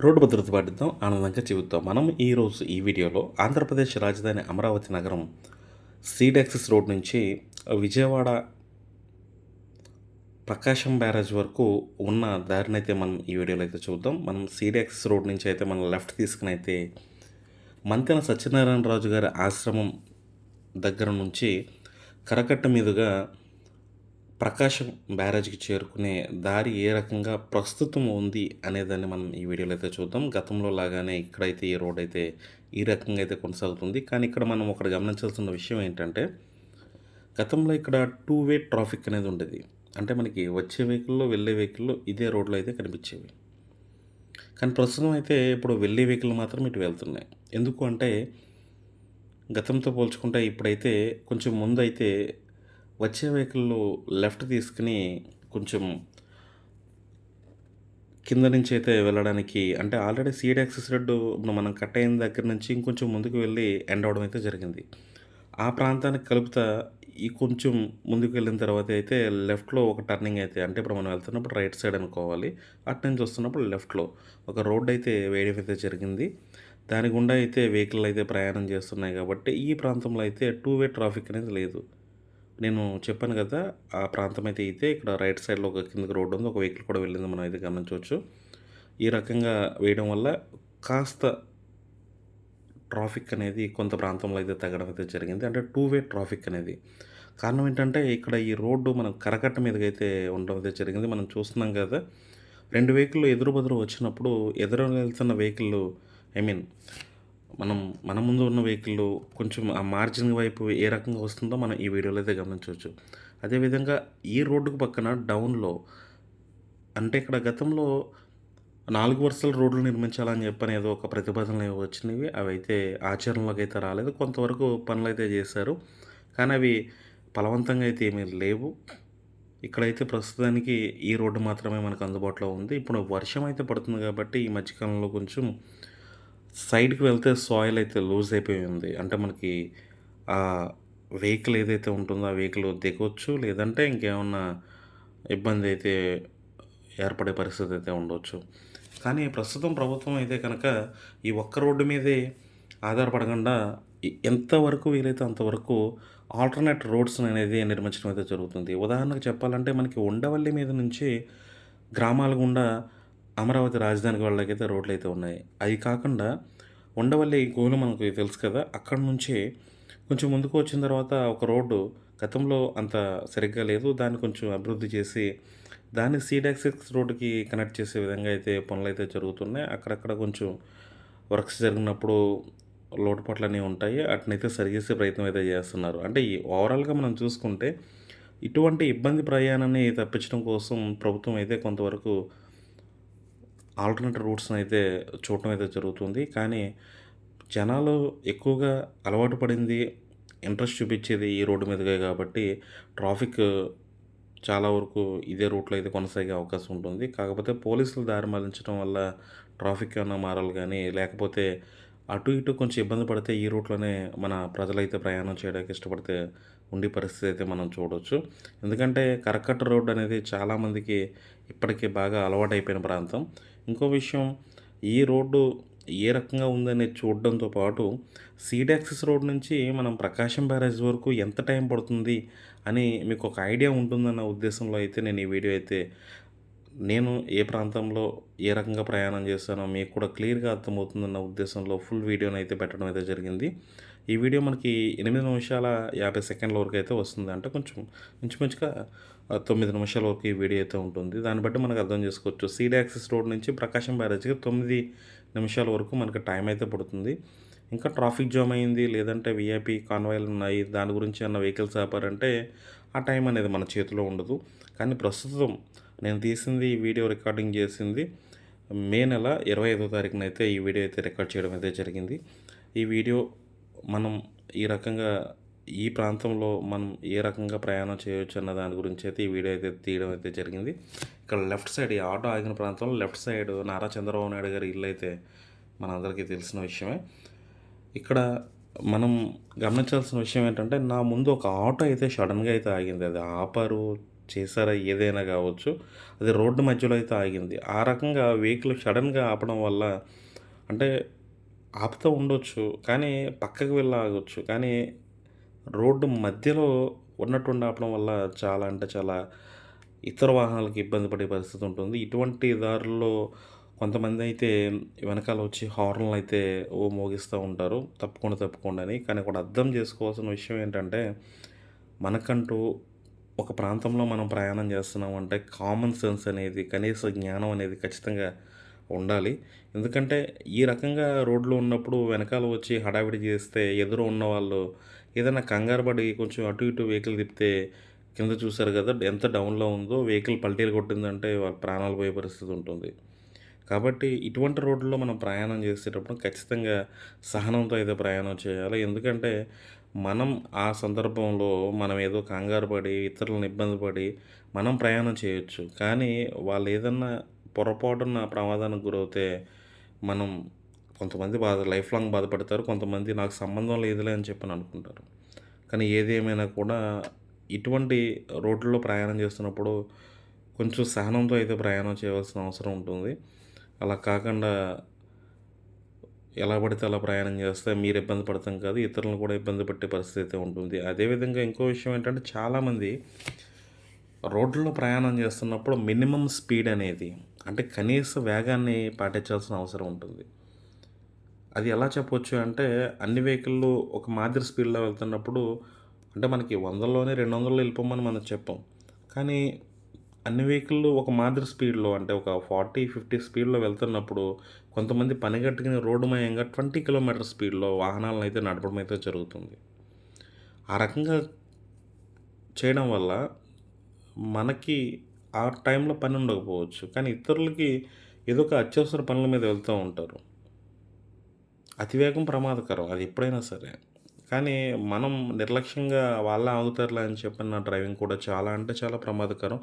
Road భద్రత పాటిద్దాం ఆనందంగా చెబుతాం మనం ఈరోజు ఈ వీడియోలో ఆంధ్రప్రదేశ్ రాజధాని అమరావతి నగరం సీడ్ యాక్సెస్ రోడ్ నుంచి విజయవాడ ప్రకాశం బ్యారేజ్ వరకు ఉన్న దారిని అయితే మనం ఈ వీడియోలో అయితే చూద్దాం. మనం సీడ్ యాక్సెస్ రోడ్ నుంచి అయితే మనం లెఫ్ట్ తీసుకుని అయితే మంతెన సత్యనారాయణ రాజు గారి ఆశ్రమం దగ్గర నుంచి కరకట్ట మీదుగా ప్రకాశం బ్యారేజ్కి చేరుకునే దారి ఏ రకంగా ప్రస్తుతం ఉంది అనేదాన్ని మనం ఈ వీడియోలో అయితే చూద్దాం. గతంలో లాగానే ఇక్కడైతే ఈ రోడ్ అయితే ఈ రకంగా అయితే కొనసాగుతుంది. కానీ ఇక్కడ మనం ఒకటి గమనించాల్సిన విషయం ఏంటంటే గతంలో ఇక్కడ టూ వే ట్రాఫిక్ అనేది ఉండేది. అంటే మనకి వచ్చే వెహికల్లో వెళ్ళే వెహికల్లో ఇదే రోడ్లో అయితే కనిపించేవి. కానీ ప్రస్తుతం అయితే ఇప్పుడు వెళ్ళే వెహికల్ మాత్రం ఇటు వెళ్తున్నాయి. ఎందుకు అంటే గతంతో పోల్చుకుంటే ఇప్పుడైతే కొంచెం ముందు అయితే వచ్చే వెహికల్ లెఫ్ట్ తీసుకుని కొంచెం కింద నుంచి అయితే వెళ్ళడానికి అంటే ఆల్రెడీ సీడ్ యాక్సెస్ రోడ్డు ఇప్పుడు మనం కట్ అయిన దగ్గర నుంచి ఇంకొంచెం ముందుకు వెళ్ళి ఎండ్ అవడం అయితే జరిగింది. ఆ ప్రాంతానికి కలుపుతా ఈ కొంచెం ముందుకు వెళ్ళిన తర్వాత అయితే లెఫ్ట్లో ఒక టర్నింగ్ అయితే అంటే ఇప్పుడు మనం వెళ్తున్నప్పుడు రైట్ సైడ్ అనుకోవాలి అటు నుంచి వస్తున్నప్పుడు లెఫ్ట్లో ఒక రోడ్ అయితే వేయడం అయితే జరిగింది. దాని గుండా అయితే వెహికల్ అయితే ప్రయాణం చేస్తున్నాయి కాబట్టి ఈ ప్రాంతంలో అయితే టూ వే ట్రాఫిక్ అనేది లేదు. నేను చెప్పాను కదా ఆ ప్రాంతం అయితే అయితే ఇక్కడ రైట్ సైడ్లో ఒక కిందకి రోడ్డు ఉంది. ఒక వెహికల్ కూడా వెళ్ళింది. మనం అయితే గమనించవచ్చు. ఈ రకంగా వేయడం వల్ల కాస్త ట్రాఫిక్ అనేది కొంత ప్రాంతంలో అయితే తగ్గడం అయితే జరిగింది. అంటే టూ వే ట్రాఫిక్ అనేది. కారణం ఏంటంటే ఇక్కడ ఈ రోడ్డు మనం కరకట్ట మీదకి అయితే ఉండడం అయితే జరిగింది. మనం చూస్తున్నాం కదా రెండు వెహికల్ ఎదురు బదురు వచ్చినప్పుడు ఎదురు వెళ్తున్న వెహికల్ ఐ మీన్ మనం మన ముందు ఉన్న వెహికల్ కొంచెం ఆ మార్జిన్ వైపు ఏ రకంగా వస్తుందో మనం ఈ వీడియోలో అయితే గమనించవచ్చు. అదేవిధంగా ఈ రోడ్డుకు పక్కన డౌన్లో అంటే ఇక్కడ గతంలో నాలుగు వరుసల రోడ్లు నిర్మించాలని చెప్పని ఏదో ఒక ప్రతిపాదనలు ఏవో వచ్చినవి అవి అయితే ఆచరణలోకి అయితే రాలేదు. కొంతవరకు పనులు అయితే చేశారు. కానీ అవి బలవంతంగా అయితే ఏమీ లేవు. ఇక్కడైతే ప్రస్తుతానికి ఈ రోడ్డు మాత్రమే మనకు అందుబాటులో ఉంది. ఇప్పుడు వర్షం అయితే పడుతుంది కాబట్టి ఈ మధ్యకాలంలో కొంచెం సైడ్కి వెళ్తే సాయిల్ అయితే లూజ్ అయిపోయి ఉంది. అంటే మనకి ఆ వెహికల్ ఏదైతే ఉంటుందో ఆ వెహికల్ దిగవచ్చు లేదంటే ఇంకేమన్నా ఇబ్బంది అయితే ఏర్పడే పరిస్థితి అయితే ఉండవచ్చు కానీ ప్రస్తుతం ప్రభుత్వం అయితే కనుక ఈ ఒక్క రోడ్డు మీదే ఆధారపడకుండా ఎంతవరకు వీలైతే అంతవరకు ఆల్టర్నేట్ రోడ్స్ అనేది నిర్మించడం అయితే జరుగుతుంది. ఉదాహరణకు చెప్పాలంటే మనకి ఉండవల్లి మీద నుంచి గ్రామాల గుండా అమరావతి రాజధానికి అయితే రోడ్లు అయితే ఉన్నాయి. అవి కాకుండా ఉండవల్లి గోలు మనకు తెలుసు కదా అక్కడ నుంచి కొంచెం ముందుకు వచ్చిన తర్వాత ఒక రోడ్డు గతంలో అంత సరిగ్గా లేదు. దాన్ని కొంచెం అభివృద్ధి చేసి దాన్ని సీడాక్సిక్స్ రోడ్డుకి కనెక్ట్ చేసే విధంగా అయితే పనులు అయితే జరుగుతున్నాయి. అక్కడక్కడ కొంచెం వర్క్స్ జరిగినప్పుడు లోటుపాట్లు అనేవి ఉంటాయి. అట్నైతే సరిచేసే ప్రయత్నం అయితే చేస్తున్నారు. అంటే ఈ ఓవరాల్గా మనం చూసుకుంటే ఇటువంటి ఇబ్బంది ప్రయాణాన్ని తప్పించడం కోసం ప్రభుత్వం అయితే కొంతవరకు ఆల్టర్నేటివ్ రూట్స్ని అయితే చూడటం అయితే జరుగుతుంది. కానీ జనాలు ఎక్కువగా అలవాటు పడింది ఇంట్రెస్ట్ చూపించేది ఈ రోడ్డు మీదుగా కాబట్టి ట్రాఫిక్ చాలా వరకు ఇదే రూట్లో అయితే కొనసాగే అవకాశం ఉంటుంది. కాకపోతే పోలీసులు దారి మళ్ళించడం వల్ల ట్రాఫిక్ ఏమైనా మారాలి కానీ లేకపోతే అటు ఇటు కొంచెం ఇబ్బంది పడితే ఈ రూట్లోనే మన ప్రజలైతే ప్రయాణం చేయడానికి ఇష్టపడితే ఉండే పరిస్థితి అయితే మనం చూడవచ్చు ఎందుకంటే కరకట్ట రోడ్డు అనేది చాలామందికి ఇప్పటికే బాగా అలవాటైపోయిన ప్రాంతం. ఇంకో విషయం ఈ రోడ్డు ఏ రకంగా ఉందనేది చూడడంతో పాటు సీడ్ యాక్సెస్ రోడ్ నుంచి మనం ప్రకాశం బ్యారేజ్ వరకు ఎంత టైం పడుతుంది అని మీకు ఒక ఐడియా ఉంటుందన్న ఉద్దేశంలో అయితే నేను ఈ వీడియో అయితే నేను ఏ ప్రాంతంలో ఏ రకంగా ప్రయాణం చేస్తానో మీకు కూడా క్లియర్గా అర్థమవుతుందన్న ఉద్దేశంలో ఫుల్ వీడియోని అయితే పెట్టడం అయితే జరిగింది. ఈ వీడియో మనకి ఎనిమిది నిమిషాల యాభై సెకండ్ల వరకు అయితే వస్తుంది అంటే కొంచెం ఇంచుమించుగా తొమ్మిది నిమిషాల వరకు ఈ వీడియో అయితే ఉంటుంది. దాన్ని బట్టి మనకు అర్థం చేసుకోవచ్చు. సీడ్ యాక్సెస్ రోడ్ నుంచి ప్రకాశం బ్యారేజ్కి తొమ్మిది నిమిషాల వరకు మనకు టైం అయితే పడుతుంది. ఇంకా ట్రాఫిక్ జామ్ అయింది లేదంటే విఐపి కాన్వాయిలు ఉన్నాయి దాని గురించి అన్న వెహికల్స్ ఆపారంటే ఆ టైం అనేది మన చేతిలో ఉండదు. కానీ ప్రస్తుతం నేను తీసింది ఈ వీడియో రికార్డింగ్ చేసింది మే నెల ఇరవై ఐదో తారీఖున అయితే ఈ వీడియో అయితే రికార్డ్ చేయడం అయితే జరిగింది. ఈ వీడియో మనం ఈ రకంగా ఈ ప్రాంతంలో మనం ఏ రకంగా ప్రయాణం చేయవచ్చు అన్న దాని గురించి అయితే ఈ వీడియో అయితే తీయడం అయితే జరిగింది. ఇక్కడ లెఫ్ట్ సైడ్ ఈ ఆటో ఆగిన ప్రాంతంలో లెఫ్ట్ సైడ్ నారా చంద్రబాబు నాయుడు గారి ఇల్లు అయితే మనందరికీ తెలిసిన విషయమే. ఇక్కడ మనం గమనించాల్సిన విషయం ఏంటంటే నా ముందు ఒక ఆటో అయితే సడన్గా అయితే ఆగింది. అది ఆపారు చేశారా ఏదైనా కావచ్చు అది రోడ్డు మధ్యలో అయితే ఆగింది. ఆ రకంగా వెహికల్ సడన్గా ఆపడం వల్ల అంటే ఆపుతూ ఉండొచ్చు కానీ పక్కకు వెళ్ళి ఆగొచ్చు కానీ రోడ్డు మధ్యలో ఉన్నట్టుండి ఆపడం వల్ల చాలా అంటే చాలా ఇతర వాహనాలకు ఇబ్బంది పడే పరిస్థితి ఉంటుంది. ఇటువంటి దారుల్లో కొంతమంది అయితే వెనకాల వచ్చి హార్న్లు అయితే ఓ మోగిస్తూ ఉంటారు. తప్పకుండా తప్పకుండా అని. కానీ కూడా అర్థం చేసుకోవాల్సిన విషయం ఏంటంటే మనకంటూ ఒక ప్రాంతంలో మనం ప్రయాణం చేస్తున్నాం అంటే కామన్ సెన్స్ అనేది కనీస జ్ఞానం అనేది ఖచ్చితంగా ఉండాలి. ఎందుకంటే ఈ రకంగా రోడ్లు ఉన్నప్పుడు వెనకాల వచ్చి హడావిడి చేస్తే ఎదురు ఉన్న వాళ్ళు ఏదైనా కంగారు పడి కొంచెం అటు ఇటు వెహికల్ తిప్పితే కింద చూసారు కదా ఎంత డౌన్లో ఉందో వెహికల్ పల్టీలు కొట్టిందంటే వాళ్ళ ప్రాణాలు పోయే పరిస్థితి ఉంటుంది. కాబట్టి ఇటువంటి రోడ్లలో మనం ప్రయాణం చేసేటప్పుడు ఖచ్చితంగా సహనంతో అయితే ప్రయాణం చేయాలి. ఎందుకంటే మనం ఆ సందర్భంలో మనం ఏదో కంగారు పడి ఇతరులను ఇబ్బంది పడి మనం ప్రయాణం చేయొచ్చు. కానీ వాళ్ళు ఏదన్నా పొరపాటున ప్రమాదానికి గురవుతే మనం కొంతమంది బాధ లైఫ్ లాంగ్ బాధపడతారు కొంతమంది నాకు సంబంధం లేదులే అని చెప్పని అనుకుంటారు. కానీ ఏది ఏమైనా కూడా ఇటువంటి రోడ్లలో ప్రయాణం చేస్తున్నప్పుడు కొంచెం సహనంతో అయితే ప్రయాణం చేయవలసిన అవసరం ఉంటుంది. అలా కాకుండా ఎలా పడితే అలా ప్రయాణం చేస్తే మీరు ఇబ్బంది పడతాం కాదు ఇతరులను కూడా ఇబ్బంది పెట్టే పరిస్థితి అయితే ఉంటుంది. అదేవిధంగా ఇంకో విషయం ఏంటంటే చాలామంది రోడ్లలో ప్రయాణం చేస్తున్నప్పుడు మినిమం స్పీడ్ అనేది అంటే కనీస వేగాన్ని పాటించాల్సిన అవసరం ఉంటుంది. అది ఎలా చెప్పొచ్చు అంటే అన్ని వెహికల్లు ఒక మాదిరి స్పీడ్లో వెళ్తున్నప్పుడు అంటే మనకి వందల్లోనే రెండు వందలు వెళ్ళిపోమని మనం చెప్పాం. కానీ అన్ని వెహికల్లు ఒక మాదిరి స్పీడ్లో అంటే ఒక ఫార్టీ ఫిఫ్టీ స్పీడ్లో వెళ్తున్నప్పుడు కొంతమంది పనిగట్టుకుని రోడ్డు మయంగా ట్వంటీ కిలోమీటర్ స్పీడ్లో వాహనాలను అయితే నడపడం అయితే జరుగుతుంది. ఆ రకంగా చేయడం వల్ల మనకి ఆ టైంలో పని ఉండకపోవచ్చు. కానీ ఇతరులకి ఏదో ఒక అత్యవసర పనుల మీద వెళ్తూ ఉంటారు. అతివేగం ప్రమాదకరం అది ఎప్పుడైనా సరే. కానీ మనం నిర్లక్ష్యంగా వాళ్ళ ఆగుతారులే అని చెప్పిన డ్రైవింగ్ కూడా చాలా అంటే చాలా ప్రమాదకరం.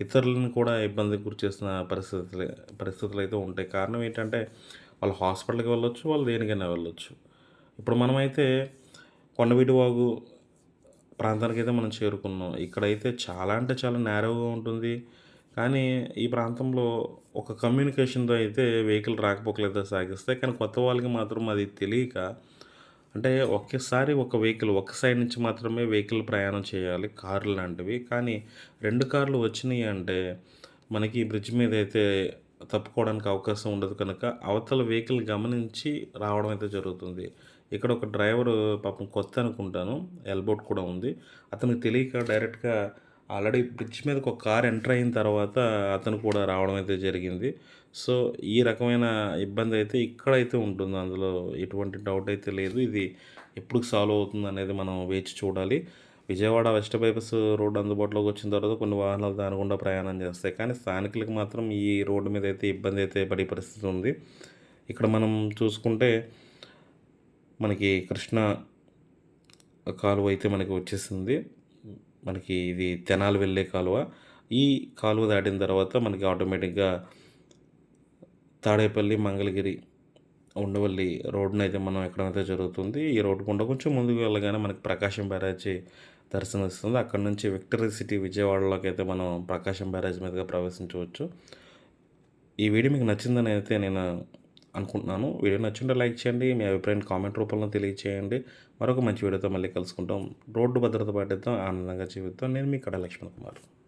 ఇతరులను కూడా ఇబ్బందికి గురి చేసిన పరిస్థితులు పరిస్థితులు అయితే ఉంటాయి. కారణం ఏంటంటే వాళ్ళు హాస్పిటల్కి వెళ్ళొచ్చు వాళ్ళు దేనికైనా వెళ్ళొచ్చు. ఇప్పుడు మనమైతే కొండవీటి వాగు ప్రాంతానికి అయితే మనం చేరుకున్నాం. ఇక్కడైతే చాలా అంటే చాలా నేరోగా ఉంటుంది. కానీ ఈ ప్రాంతంలో ఒక కమ్యూనికేషన్తో అయితే వెహికల్ రాకపోకలేదు సాగిస్తాయి కానీ కొత్త వాళ్ళకి మాత్రం అది తెలియక అంటే ఒకేసారి ఒక వెహికల్ ఒక సైడ్ నుంచి మాత్రమే వెహికల్ ప్రయాణం చేయాలి కార్లు లాంటివి. కానీ రెండు కార్లు వచ్చినాయి అంటే మనకి బ్రిడ్జ్ మీద అయితే తప్పుకోవడానికి అవకాశం ఉండదు కనుక అవతల వెహికల్ గమనించి రావడం అయితే జరుగుతుంది. ఇక్కడ ఒక డ్రైవరు పాపం కొత్త అనుకుంటాను ఎల్బోట్ కూడా ఉంది. అతనికి తెలియక డైరెక్ట్గా ఆల్రెడీ బ్రిడ్జ్ మీదకి ఒక కార్ ఎంటర్ అయిన తర్వాత అతను కూడా రావడం అయితే జరిగింది. సో ఈ రకమైన ఇబ్బంది అయితే ఇక్కడైతే ఉంటుంది. అందులో ఎటువంటి డౌట్ అయితే లేదు. ఇది ఎప్పుడు సాల్వ్ అవుతుంది అనేది మనం వేచి చూడాలి. విజయవాడ వెస్ట్ బైపాస్ రోడ్ అందుబాటులోకి వచ్చిన తర్వాత కొన్ని వాహనాలు దాని గుండా ప్రయాణం చేస్తాయి. కానీ స్థానికులకు మాత్రం ఈ రోడ్డు మీద అయితే ఇబ్బంది అయితే పడే పరిస్థితి ఉంది. ఇక్కడ మనం చూసుకుంటే మనకి కృష్ణ కాలువ అయితే మనకి వచ్చేసింది. మనకి ఇది తెనాలి వెళ్ళే కాలువ. ఈ కాలువ దాటిన తర్వాత మనకి ఆటోమేటిక్గా తాడేపల్లి మంగళగిరి ఉండవల్లి రోడ్డును అయితే మనం ఎక్కడైతే జరుగుతుంది ఈ రోడ్డు గుండా కొంచెం ముందుకు వెళ్ళగానే మనకి ప్రకాశం బ్యారేజీ దర్శనం ఇస్తుంది. అక్కడ నుంచి విక్టరీ సిటీ విజయవాడలోకి అయితే మనం ప్రకాశం బ్యారేజ్ మీదుగా ప్రవేశించవచ్చు. ఈ వీడియో మీకు నచ్చిందని అయితే నేను అనుకుంటున్నాను. వీడియో నచ్చింటే లైక్ చేయండి మీ అభిప్రాయం కామెంట్ రూపంలో తెలియచేయండి. మరొక మంచి వీడియోతో మళ్ళీ కలుసుకుంటాం. రోడ్డు భద్రత పాటిద్దాం ఆనందంగా జీవిద్దాం. నేను మీ కడ లక్ష్మణ్ కుమార్.